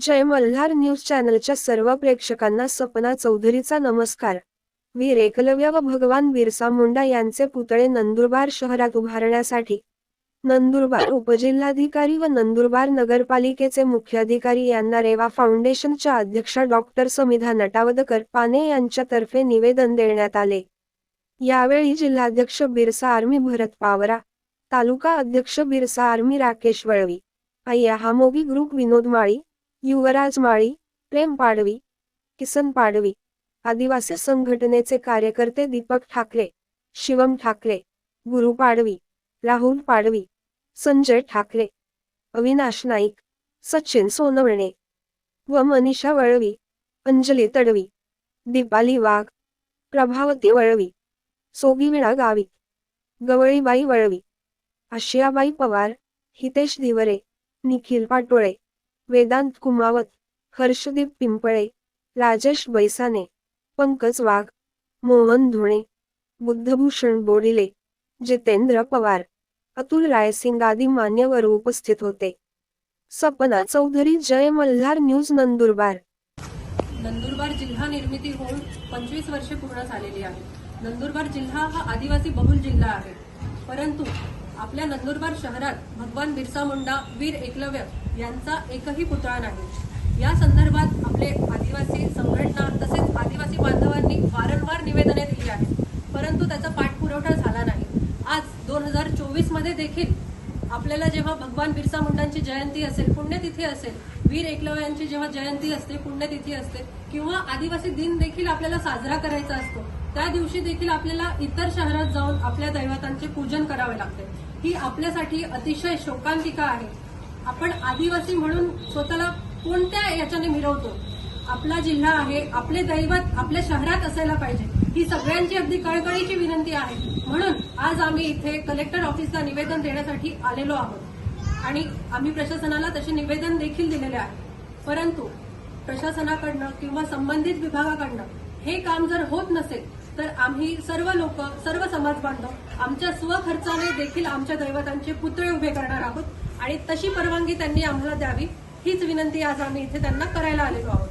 जय Malhar news चॅनलच्या सर्व प्रेक्षकांना सपना चौधरीचा नमस्कार. वीर एकलव्य व भगवान बिरसा मुंडा यांचे पुतळे नंदुरबार शहरात उभारण्यासाठी. नंदुरबार उपजिल्हाधिकारी व नंदुरबार नगरपालिकेचे मुख्याधिकारी यांना रेवा फाउंडेशनच्या अध्यक्षा डॉक्टर समिधा नटावदकर पाने यांच्यातर्फे निवेदन देण्यात आले. यावेळी जिल्हाध्यक्ष बिरसा आर्मी भरत पावरा तालुका अध्यक्ष बिरसा आर्मी राकेश वळवी अय्या हामोगी ग्रुप विनोद माळी युवराज माळी प्रेम पाडवी किसन पाडवी आदिवासी संघटनेचे कार्यकर्ते दीपक ठाकरे शिवम ठाकरे गुरु पाडवी राहुल पाडवी संजय ठाकरे अविनाश नाईक सचिन सोनवणे व मनीषा वळवी अंजली तडवी दीपाली वाघ प्रभावती वळवी सोगीविणा गावी गवळीबाई वळवी आशियाबाई पवार हितेश धिवरे निखिल पाटोळे वेदांत कुमावत हर्षदीप पिंपळे राजेश बैसाने पंकज वाघ मोहन धुणे बुद्धभूषण बोडिले जितेंद्र पवार अतुल रायसिंग आदी मान्यवर उपस्थित होते. सपना चौधरी जय मल्हार न्यूज नंदुरबार. नंदुरबार जिल्हा निर्मिती होऊन पंचवीस वर्षे पूर्ण झालेली आहे. नंदुरबार जिल्हा हा आदिवासी बहुल जिल्हा आहे. परंतु आपल्या नंदुरबार शहरात भगवान बिरसा मुंडा वीर एकलव्य यांचा एकही पुतळा नाही. या संदर्भात आपले आदिवासी संघटना तसेच आदिवासी बांधवांनी वारंवार निवेदने दिली आहेत. परंतु त्याचा पाठपुरवठा झाला नाही. आज दोन हजार चोवीसमध्ये देखील आपल्याला जेव्हा भगवान बिरसा मुंडांची जयंती असेल पुण्यतिथी असेल वीर एकलव्यांची जेव्हा जयंती असते पुण्यतिथी असते किंवा आदिवासी दिन देखील आपल्याला साजरा करायचा असतो त्या दिवशी देखील आपल्याला इतर शहरात जाऊन आपल्या दैवतांचे पूजन करावे लागते. ही आपल्यासाठी अतिशय शोकांतिका आहे. आपण आदिवासी म्हणून स्वतःला कोणत्या याच्याने मिरवतो? आपला जिल्हा आहे आपले दैवत आपल्या शहरात असायला पाहिजे. ही सगळ्यांची अगदी कळकळीची विनंती आहे. म्हणून आज आम्ही इथे कलेक्टर ऑफिसला निवेदन देण्यासाठी आलेलो आहोत. आणि आम्ही प्रशासनाला तसे निवेदन देखील दिलेले आहे. परंतु प्रशासनाकडनं किंवा संबंधित विभागाकडनं हे काम जर होत नसेल तर आम्ही सर्व लोक सर्व समाज बांधव आमच्या स्वखर्चाने देखील आमच्या दैवतांचे पुतळे उभे करणार आहोत. आणि तशी परवानगी त्यांनी आम्हाला द्यावी हीच विनंती आज आम्ही इथे त्यांना करायला आलेलो आहोत.